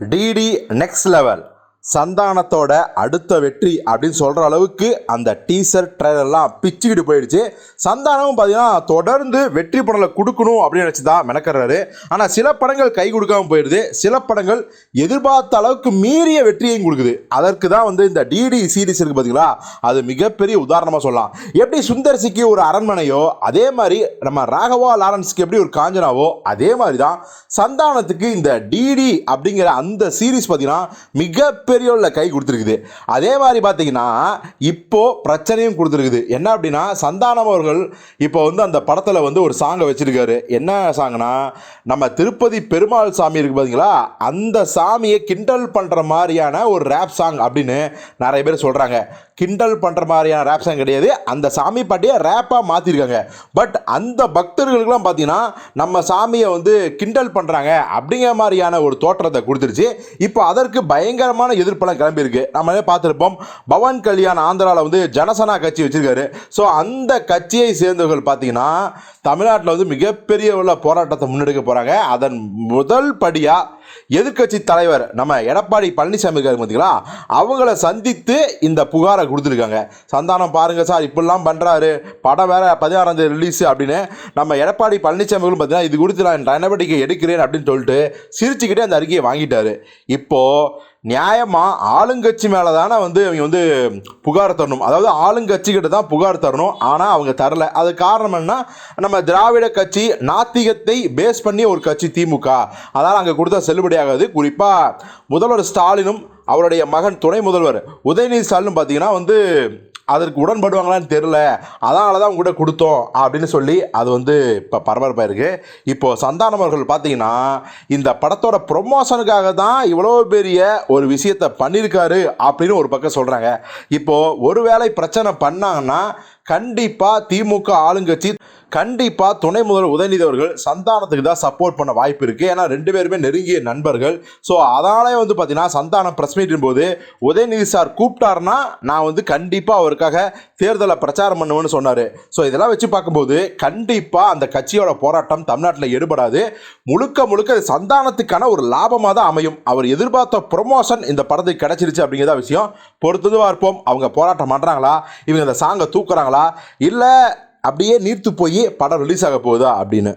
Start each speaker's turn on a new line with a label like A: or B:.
A: DD next level சந்தானத்தோட அடுத்த வெற்றி அப்படின்னு சொல்கிற அளவுக்கு அந்த டீசர் ட்ரெயிலர்லாம் பிச்சுக்கிட்டு போயிடுச்சு. சந்தானமும் பார்த்தீங்கன்னா தொடர்ந்து வெற்றி படங்களை கொடுக்கணும் அப்படின்னு நினச்சி தான் மெனக்கிறாரு ஆனால் சில படங்கள் கை கொடுக்காம போயிடுது. சில படங்கள் எதிர்பார்த்த அளவுக்கு மீறிய வெற்றியையும் கொடுக்குது. அதற்கு தான் வந்து இந்த டிடி சீரிஸ் இருக்குது பார்த்தீங்களா அது மிகப்பெரிய உதாரணமாக சொல்லலாம். எப்படி சுந்தர்சிக்கு ஒரு அரண்மனையோ அதே மாதிரி நம்ம ராகவா லாரன்ஸ்க்கு எப்படி ஒரு காஞ்சனாவோ அதே மாதிரி தான் சந்தானத்துக்கு இந்த டிடி அப்படிங்கிற அந்த சீரிஸ் பார்த்தீங்கன்னா மிகப்பெரிய உள்ள கை கொடுத்துருக்குது. அதே மாதிரி பார்த்தீங்கன்னா இப்போ பிரச்சனையும் கொடுத்துருக்குது. என்ன அப்படின்னா சந்தானம் அவர்கள் இப்போ வந்து அந்த படத்தில் வந்து ஒரு சாங்கை வச்சிருக்காரு. என்ன சாங்னா நம்ம திருப்பதி பெருமாள் சாமி இருக்கு பார்த்தீங்களா அந்த சாமியை கிண்டல் பண்ணுற மாதிரியான ஒரு ரேப் சாங் அப்படின்னு நிறைய பேர் சொல்கிறாங்க கிண்டல் பண்ணுற மாதிரியான ரேப் சாங் கிடையாது. அந்த சாமி பாட்டியை ரேப்பாக மாற்றிருக்காங்க பட் அந்த பக்தர்களுக்கெல்லாம் பார்த்தீங்கன்னா நம்ம சாமியை வந்து கிண்டல் பண்ணுறாங்க அப்படிங்கிற மாதிரியான ஒரு தோற்றத்தை கொடுத்துருச்சு. இப்போ அதற்கு பயங்கரமான எதிர்ப்பெல்லாம் கிளம்பியிருக்கு. நம்மளே பார்த்துருப்போம். பவன் கல்யாண் ஆந்திராவில் வந்து ஜனசனா கட்சி வச்சிருக்காரு. ஸோ அந்த கட்சியை சேர்ந்தவர்கள் பார்த்தீங்கன்னா தமிழ்நாட்டில் வந்து மிகப்பெரிய உள்ள போராட்டத்தை முன்னெடுக்க போகிறாங்க அதன் முதல் படியாக எதிர்க்கட்சி தலைவர் நம்ம எடப்பாடி பழனிசாமி இருக்காரு பார்த்தீங்களா அவங்கள சந்தித்து இந்த புகாரை கொடுத்துருக்காங்க. சந்தானம் பாருங்கள் சார் இப்படிலாம் பண்ணுறாரு படம் வேற பதினாறாம் தேதி ரிலீஸ் அப்படின்னு நம்ம எடப்பாடி பழனிசாமிகளும் பார்த்தீங்கன்னா இது குறித்து நான் நடவடிக்கை எடுக்கிறேன் அப்படின்னு சொல்லிட்டு சிரிச்சுக்கிட்டே அந்த அறிக்கையை வாங்கிட்டாரு. இப்போது நியாயமாக ஆளுங்கட்சி மேலே தானே வந்து அவங்க வந்து புகார் தரணும். அதாவது ஆளுங்கட்சிக்கிட்ட தான் புகார் தரணும். ஆனால் அவங்க தரல. அது காரணம் என்ன நம்ம திராவிட கட்சி நாத்திகத்தை பேஸ் பண்ணி ஒரு கட்சி திமுக. அதனால் அங்கே கொடுத்தா செல்லுபடியாகாது குறிப்பாக முதல்வர் ஸ்டாலினும் அவருடைய மகன் துணை முதல்வர் உதயநிதி ஸ்டாலினும் பார்த்தீங்கன்னா வந்து அதற்கு உடன்படுவாங்களான்னு தெரில அதனால தான் உங்கள்கிட்ட கொடுத்தோம் அப்படின்னு சொல்லி அது வந்து இப்போ பரபரப்பாக இருக்குது இப்போது சந்தானவர்கள் பார்த்தீங்கன்னா இந்த படத்தோட ப்ரொமோஷனுக்காக தான் இவ்வளோ பெரிய ஒரு விஷயத்தை பண்ணியிருக்காரு அப்படின்னு ஒரு பக்கம் சொல்கிறாங்க இப்போது ஒருவேளை பிரச்சனை பண்ணாங்கன்னா கண்டிப்பாக திமுக ஆளுங்கட்சி கண்டிப்பாக துணை முதல்வர் உதயநிதி அவர்கள் சந்தானத்துக்கு தான் சப்போர்ட் பண்ண வாய்ப்பு இருக்குது ஏன்னா ரெண்டு பேருமே நெருங்கிய நண்பர்கள். ஸோ அதனாலே வந்து பார்த்தீங்கன்னா சந்தானம் ப்ரெஸ் மீட்டின் போது உதயநிதி சார் கூப்பிட்டாருன்னா நான் வந்து கண்டிப்பாக அவருக்காக தேர்தலை பிரச்சாரம் பண்ணுவேன்னு சொன்னார். ஸோ இதெல்லாம் வச்சு பார்க்கும்போது கண்டிப்பாக அந்த கட்சியோட போராட்டம் தமிழ்நாட்டில் எடுபடாது முழுக்க முழுக்க சந்தானத்துக்கான ஒரு லாபமாக தான் அமையும். அவர் எதிர்பார்த்த ப்ரொமோஷன் இந்த படத்துக்கு கிடைச்சிருச்சு அப்படிங்கிறத விஷயம் பொறுத்தது பார்ப்போம். அவங்க போராட்டம் பண்ணுறாங்களா இவங்க இந்த சாங்கை தூக்குறாங்களா? இல்லை அப்படியே நீர்த்து போய் படம் ரிலீஸ் ஆக போகுதா அப்படின்னு.